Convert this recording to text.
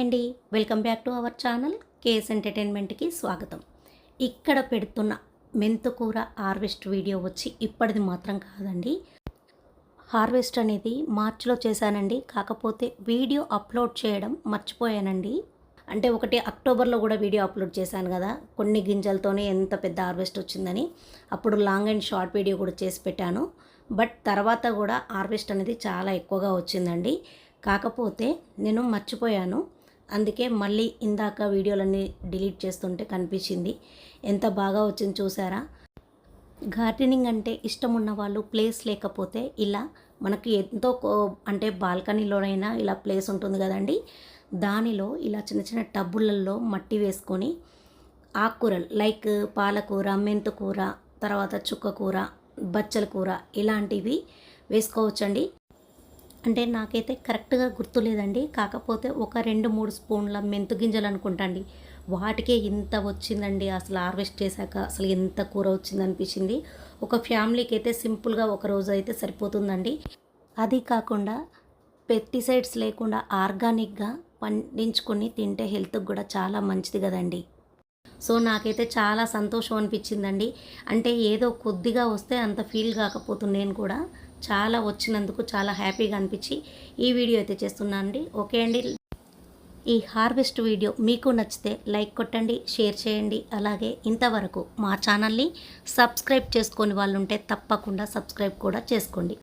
అండి. Welcome back to our channel KS ఎంటర్టైన్మెంట్కి స్వాగతం. ఇక్కడ పెడుతున్న మెంతుకూర హార్వెస్ట్ వీడియో వచ్చి ఇప్పటిది మాత్రం కాదండి. హార్వెస్ట్ అనేది మార్చిలో చేశానండి. కాకపోతే వీడియో అప్లోడ్ చేయడం మర్చిపోయానండి. అంటే ఒకటి అక్టోబర్లో కూడా వీడియో అప్లోడ్ చేశాను కదా. కొన్ని గింజలతోనే ఎంత పెద్ద హార్వెస్ట్ వచ్చిందని. అప్పుడు లాంగ్ అండ్ షార్ట్ వీడియో కూడా చేసి పెట్టాను. బట్ తర్వాత కూడా హార్వెస్ట్ అనేది చాలా ఎక్కువగా వచ్చిందండి. కాకపోతే నేను మర్చిపోయాను. అందుకే మళ్ళీ ఇందాక వీడియోలన్నీ డిలీట్ చేస్తుంటే కనిపించింది. ఎంత బాగా వచ్చింది చూసారా? గార్డెనింగ్ అంటే ఇష్టం ఉన్న వాళ్ళు ప్లేస్ లేకపోతే ఇలా మనకి ఎంతో కో- అంటే బాల్కనీలోనైనా ఇలా ప్లేస్ ఉంటుంది కదండి. దానిలో ఇలా చిన్న చిన్న టబ్బులలో మట్టి వేసుకొని ఆకుకూరలు లైక్ పాలకూర మెంతుకూర తర్వాత చుక్కకూర బచ్చల కూర ఇలాంటివి వేసుకోవచ్చండి. అంటే నాకైతే కరెక్ట్గా గుర్తులేదండి. కాకపోతే ఒక రెండు మూడు స్పూన్ల మెంతు గింజలు అనుకుంటాండి వాటికే ఇంత వచ్చిందండి. అసలు హార్వెస్ట్ చేశాక అసలు ఎంత కూర వచ్చింది అనిపించింది ఒక ఫ్యామిలీకి అయితే సింపుల్గా ఒక రోజు అయితే సరిపోతుందండి. అది కాకుండా పెస్టిసైడ్స్ లేకుండా ఆర్గానిక్గా పండించుకొని తింటే హెల్త్కి కూడా చాలా మంచిది కదండి. సో నాకైతే చాలా సంతోషం అనిపించిందండి అంటే ఏదో కొద్దిగా వస్తే అంత ఫీల్ కాకపోతుంది నేను కూడా. చాలా వచ్చినందుకు చాలా హ్యాపీగా అనిపించి ఈ వీడియో అయితే చేస్తున్నాను అండి ఓకే అండి. ఈ హార్వెస్ట్ వీడియో మీకు నచ్చితే లైక్ కొట్టండి షేర్ చేయండి. అలాగే ఇంతవరకు మా ఛానల్ని సబ్స్క్రైబ్ చేసుకొని వాళ్ళు ఉంటే తప్పకుండా సబ్స్క్రైబ్ కూడా చేసుకోండి.